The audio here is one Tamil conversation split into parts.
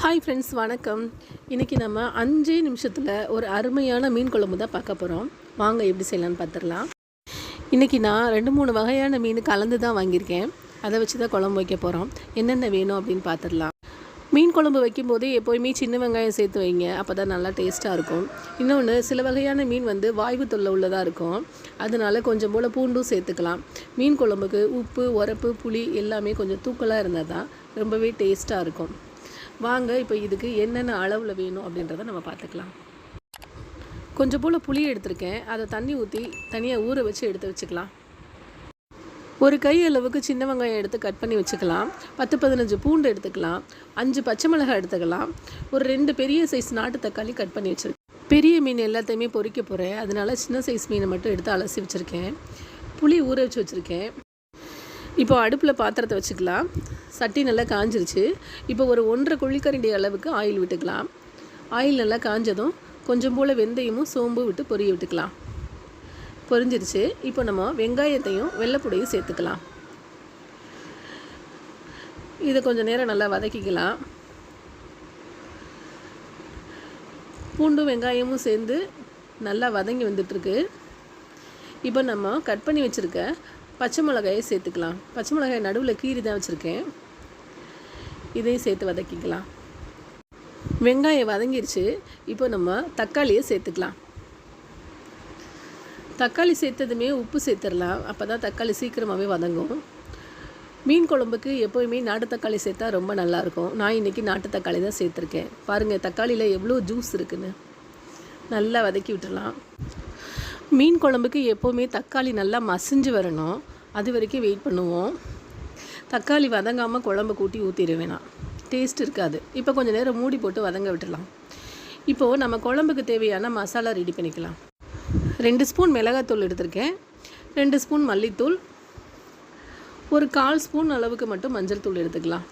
ஹாய் ஃப்ரெண்ட்ஸ் வணக்கம். இன்றைக்கி நம்ம அஞ்சே நிமிஷத்தில் ஒரு அருமையான மீன் குழம்பு தான் பார்க்க போகிறோம் வாங்க எப்படி செய்யலான்னு பார்த்துடலாம். இன்றைக்கி நான் ரெண்டு மூணு வகையான மீன் கலந்து தான் வாங்கியிருக்கேன். அதை வச்சு தான் குழம்பு வைக்க போகிறோம் என்னென்ன வேணும் அப்படின்னு பார்த்துடலாம். மீன் குழம்பு வைக்கும்போது எப்போயுமே சின்ன வெங்காயம் சேர்த்து வைங்க. அப்போ தான் நல்லா டேஸ்ட்டாக இருக்கும். இன்னொன்று சில வகையான மீன் வந்து வாய்வு தொல்லை உள்ளதாக இருக்கும். அதனால கொஞ்சம் போல் பூண்டும் சேர்த்துக்கலாம். மீன் குழம்புக்கு உப்பு உரப்பு புளி எல்லாமே கொஞ்சம் தூக்கலாக இருந்தால் தான் ரொம்பவே டேஸ்ட்டாக இருக்கும். வாங்க இப்போ இதுக்கு என்னென்ன அளவில் வேணும் அப்படின்றத நம்ம பார்த்துக்கலாம். கொஞ்சம் போல் புளி எடுத்திருக்கேன். அதை தண்ணி ஊற்றி தனியாக ஊற வச்சு எடுத்து வச்சுக்கலாம். ஒரு கை அளவுக்கு சின்ன வெங்காயம் எடுத்து கட் பண்ணி வச்சுக்கலாம். பத்து பதினஞ்சு பூண்டு எடுத்துக்கலாம். அஞ்சு பச்சை மிளகாய் எடுத்துக்கலாம். ஒரு ரெண்டு பெரிய சைஸ் நாட்டு தக்காளி கட் பண்ணி வச்சுருக்கேன். பெரிய மீன் எல்லாத்தையுமே பொறிக்க போகிறேன் அதனால சின்ன சைஸ் மீனை மட்டும் எடுத்து அலசி வச்சுருக்கேன். புளி ஊற வச்சு வச்சுருக்கேன். இப்போ அடுப்பில் பாத்திரத்தை வச்சுக்கலாம். சட்டி நல்லா காஞ்சிருச்சு. இப்போ ஒரு ஒன்றரை குழிக்கரண்டி அளவுக்கு ஆயில் விட்டுக்கலாம். ஆயில் நல்லா காஞ்சதும் கொஞ்சம் போல் வெந்தயமும் சோம்பு விட்டு பொரிய விட்டுக்கலாம். பொரிஞ்சிருச்சு. இப்போ நம்ம வெங்காயத்தையும் வெள்ளைப்புடையும் சேர்த்துக்கலாம். இதை கொஞ்சம் நேரம் நல்லா வதக்கிக்கலாம். பூண்டும் வெங்காயமும் சேர்ந்து நல்லா வதங்கி வந்துட்டுருக்கு. இப்போ நம்ம கட் பண்ணி வச்சுருக்க பச்சை மிளகாயை சேர்த்துக்கலாம். பச்சை மிளகாய் நடுவில் கீறி தான் வச்சுருக்கேன். இதையும் சேர்த்து வதக்கிக்கலாம். வெங்காயம் வதங்கிருச்சு. இப்போ நம்ம தக்காளியை சேர்த்துக்கலாம். தக்காளி சேர்த்ததுமே உப்பு சேர்த்துடலாம். அப்போ தான் தக்காளி சீக்கிரமாகவே வதங்கும். மீன் குழம்புக்கு எப்போயுமே நாட்டு தக்காளி சேர்த்தா ரொம்ப நல்லாயிருக்கும். நான் இன்றைக்கி நாட்டு தக்காளி தான் சேர்த்துருக்கேன். பாருங்கள் தக்காளியில் எவ்வளோ ஜூஸ் இருக்குன்னு. நல்லா வதக்கி விட்டுடலாம். மீன் குழம்புக்கு எப்போவுமே தக்காளி நல்லா மசிஞ்சு வரணும். அது வரைக்கும் வெயிட் பண்ணுவோம். தக்காளி வதங்காமல் குழம்பு கூட்டி ஊற்றிடுவேணாம் டேஸ்ட் இருக்காது. இப்போ கொஞ்சம் நேரம் மூடி போட்டு வதங்க விட்டுடலாம். இப்போது நம்ம குழம்புக்கு தேவையான மசாலா ரெடி பண்ணிக்கலாம். ரெண்டு ஸ்பூன் மிளகாத்தூள் எடுத்திருக்கேன். ரெண்டு ஸ்பூன் மல்லித்தூள். ஒரு கால் ஸ்பூன் அளவுக்கு மட்டும் மஞ்சள் தூள் எடுத்துக்கலாம்.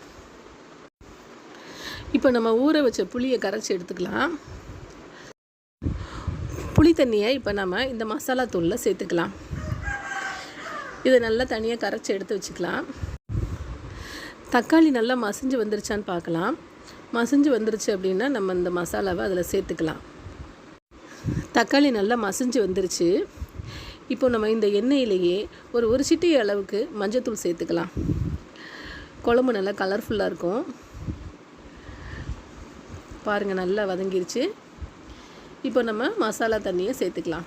இப்போ நம்ம ஊற வச்ச புளியை கரைச்சி எடுத்துக்கலாம். புளி தண்ணியை இப்போ நம்ம இந்த மசாலா தூளில் சேர்த்துக்கலாம். இதை நல்லா தனியாக கரைச்சி எடுத்து வச்சுக்கலாம். தக்காளி நல்லா மசிஞ்சு வந்துருச்சான்னு பார்க்கலாம். மசிஞ்சு வந்துருச்சு அப்படின்னா நம்ம இந்த மசாலாவை அதில் சேர்த்துக்கலாம். தக்காளி நல்லா மசிஞ்சு வந்துருச்சு. இப்போ நம்ம இந்த எண்ணெயிலேயே ஒரு ஒரு சிட்டி அளவுக்கு மஞ்சத்தூள் சேர்த்துக்கலாம். குழம்பு நல்லா கலர்ஃபுல்லாக இருக்கும். பாருங்கள் நல்லா வதங்கிருச்சு. இப்போ நம்ம மசாலா தண்ணியை சேர்த்துக்கலாம்.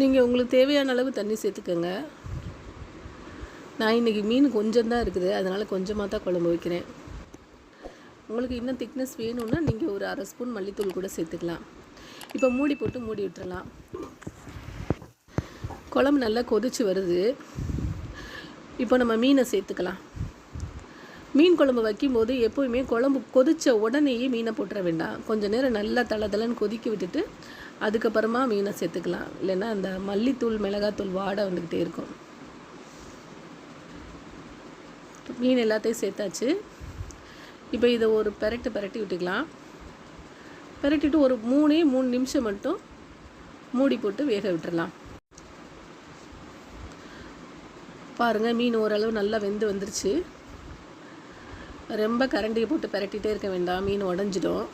நீங்கள் உங்களுக்கு தேவையான அளவு தண்ணி சேர்த்துக்கோங்க. நான் இன்றைக்கி மீன் கொஞ்சம் தான் இருக்குது. அதனால் கொஞ்சமாக தான் குழம்பு வைக்கிறேன். உங்களுக்கு இன்னும் திக்னஸ் வேணும்னா நீங்கள் ஒரு அரை ஸ்பூன் மல்லித்தூள் கூட சேர்த்துக்கலாம். இப்போ மூடி போட்டு மூடி விட்டுறலாம். குழம்பு நல்லா கொதிச்சு வருது. இப்போ நம்ம மீனை சேர்த்துக்கலாம். மீன் குழம்பு வைக்கும்போது எப்போயுமே குழம்பு கொதித்த உடனேயே மீனை போட்டுற வேண்டாம். கொஞ்சம் நேரம் நல்லா தள தளன்னு கொதிக்க விட்டுட்டு அதுக்கப்புறமா மீனை சேர்த்துக்கலாம். இல்லைன்னா அந்த மல்லித்தூள் மிளகாத்தூள் வாடை வந்துக்கிட்டே இருக்கும். மீன் எல்லாத்தையும் சேர்த்தாச்சு. இப்போ இதை ஒரு பெரட்டு பெரட்டி விட்டுக்கலாம். பெரட்டிட்டு ஒரு மூணே மூணு நிமிஷம் மட்டும் மூடி போட்டு வேக விட்டுறலாம். பாருங்கள் மீன் ஓரளவு நல்லா வெந்து வந்துருச்சு. ரொம்ப கரண்டியை போட்டு பரட்டிகிட்டே இருக்க வேண்டாம். மீன் உடஞ்சிடும்.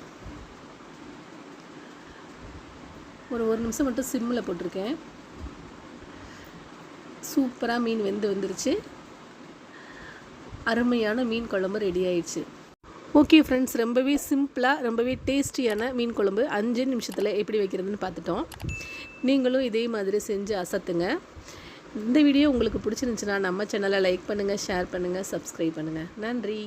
ஒரு ஒரு நிமிஷம் மட்டும் சிம்மில் போட்டிருக்கேன். சூப்பராக மீன் வெந்து வந்துருச்சு. அருமையான மீன் குழம்பு ரெடி ஆயிடுச்சு. ஓகே ஃப்ரெண்ட்ஸ் ரொம்பவே சிம்பிளாக ரொம்பவே டேஸ்டியான மீன் குழம்பு அஞ்சு நிமிஷத்தில் எப்படி வைக்கிறதுன்னு பார்த்துட்டோம். நீங்களும் இதே மாதிரி செஞ்சு அசத்துங்க. இந்த வீடியோ உங்களுக்கு பிடிச்சிருந்துச்சுன்னா நம்ம சேனலை லைக் பண்ணுங்கள் ஷேர் பண்ணுங்கள் சப்ஸ்கிரைப் பண்ணுங்கள் நன்றி.